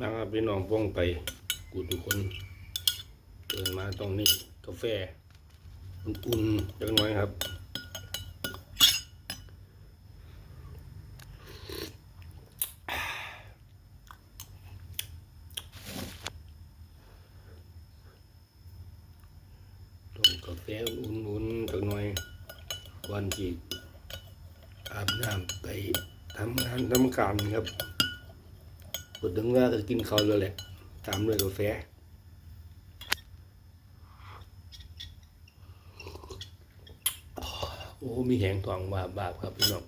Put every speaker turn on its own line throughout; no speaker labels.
มาครับพี่น้องป้องไป กูทุกคนเดินมาตรงนี้กาแฟอุ่นๆจังหน่อยครับต้มกาแฟอุ่นๆจังหน่อยก่อนที่อาบน้ำไปทำงานทำการครับ พอถึงวลาก็กินข้าวแล้วแหละตามด้วยกาแฟโอ้ มีแหงทองบาบบาบครับพี่น้อง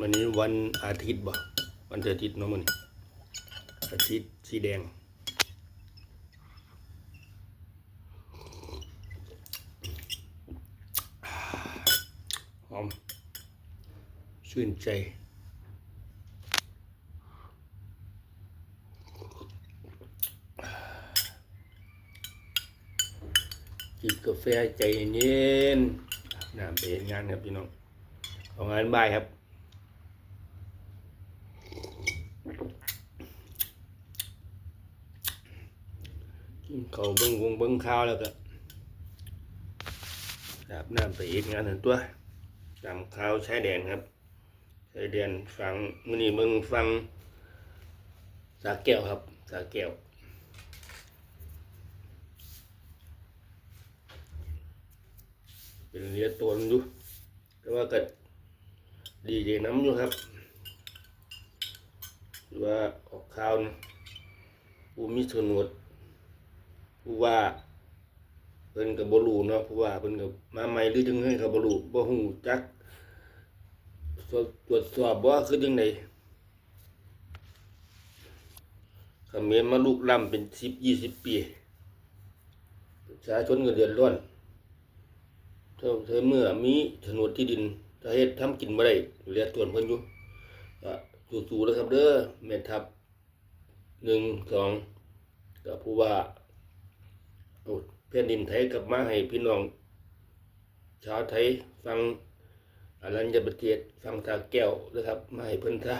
วันนี้วันอาทิตย์บ่วันอาทิตย์เนาะมันอาทิตย์สีแดงหอม ชื่นใจจิบกาแฟใจเย็นน้ำไปเห็นงานครับพี่น้องเอางานบ่ายครับกินข้าวเบิ้งวงเบิ้งข้าวแล้วก็อาบน้ำไปเอ็ดงานหันตัวตามข้าวใชายแดนครับ ชายแดนฟังมือนี้เบิ่งฟังสาแก้วครับ สาแก้วเป็นเรียตัวนอยู่แต่ว่าก็ดีเจน้ำอยู่ครับหรือว่าออกข้าวนะผู้มีสนวดผู้ว่าเพิ่นกับบรูเนาะผู้ว่าเพิ่นกับมาใหม่หรือจังไงกับบรูบ่ฮู้จัก ตรวจตรวจสอบว่าคือจังไดเขมรมาลุกล้ำเป็นสิบยี่สิบปีประชาชนก็เดือดร้อนเธอเธอเมื่อมีโฉนที่ดินจะเฮ็ดทำกินบ่ได้เหลือตัวนเพิ่นอยู่ก็สู้ๆแล้วครับเด้อแม่ทัพหนึ่งสองก็ผู้ว่าเอาแผ่นดินไทยกลับมาให้พี่น้อง ชาวไทยฟัง อรัญญประเทศฟังตาแก้วนะครับมาให้เพิ่นซะ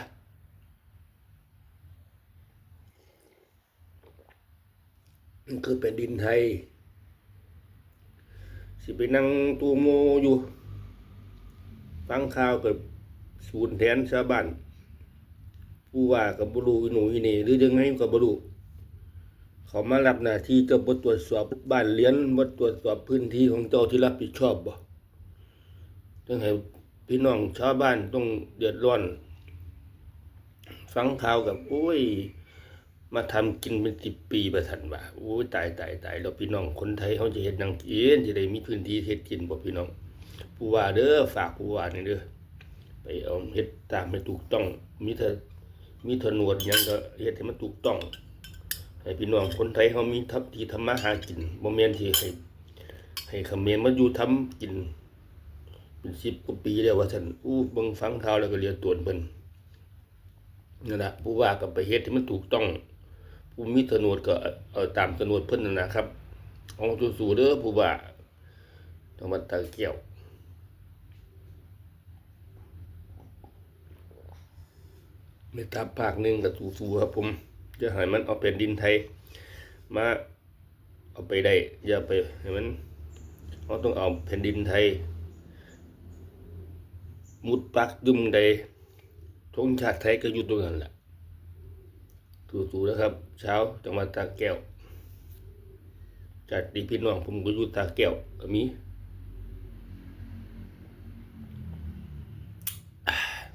นี่คือแผ่นดินไทย สิไปนั่งตูโมอยู่ ฟังข่าวกับศูนย์แทนชาวบ้านผู้ว่ากับบรูหนูอีนี่หรือยังไงกับบรูเขามารับหน้าที่จะบตรวจสอบบ้านเลี้ยนบตรวจสอบพื้นที่ของเจ้าที่รับผิดชอบบ่ต้องให้ พี่น้องชาวบ้านต้องเดือดร้อน ฟังข่าวกับโอ้ย มาทำกินเป็นสิบปีประทันว่าโอ้ยตายตายตายแล้วพี่น้องคนไทยเขาจะเห็นนังกินจะได้มีพื้นที่เฮ็ดกินบ่พี่น้องผู้ว่าเด้อฝากผู้ว่านี่เด้อไปเอาเฮ็ดตามให้ถูกต้อง มีเถอมีถนวดยังก็เฮ็ดให้มันถูกต้องให้พี่น้องคนไทยเขามีทัพที่ทำมาหากินบ่แม่นที่ให้ให้เขมรมาอยู่ทำกิน เป็นสิบกว่าปีแล้วว่าซั่นอู้เบิ่งฟังข่าวแล้วก็เรียนตวนเพิ่นนั่นน่ะผู้ว่าก็ไปเฮ็ดให้มันถูกต้อง ผู้มีถนวดก็เอาตามถนวดเพิ่นนั่นนะครับเอาสู้ๆเด้อผู้ว่าจังหวัดตากแก้วในทัพภาคหนึ่งกับสู้ๆครับผมจะให้มันเอาเป็นดินไทย มาเอาไปได้อย่าไปให้มันเราต้องเอาแผ่นดินไทย มุดปักดุมใดทงชาติไทยก็อยู่ตรงนั้นแหละสู้ๆนะครับ เช้าจังหวัดตากแก้วจัดดีพี่น้องผมก็อยู่ตากแก้วก็มี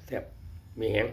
แซ่บมีแหง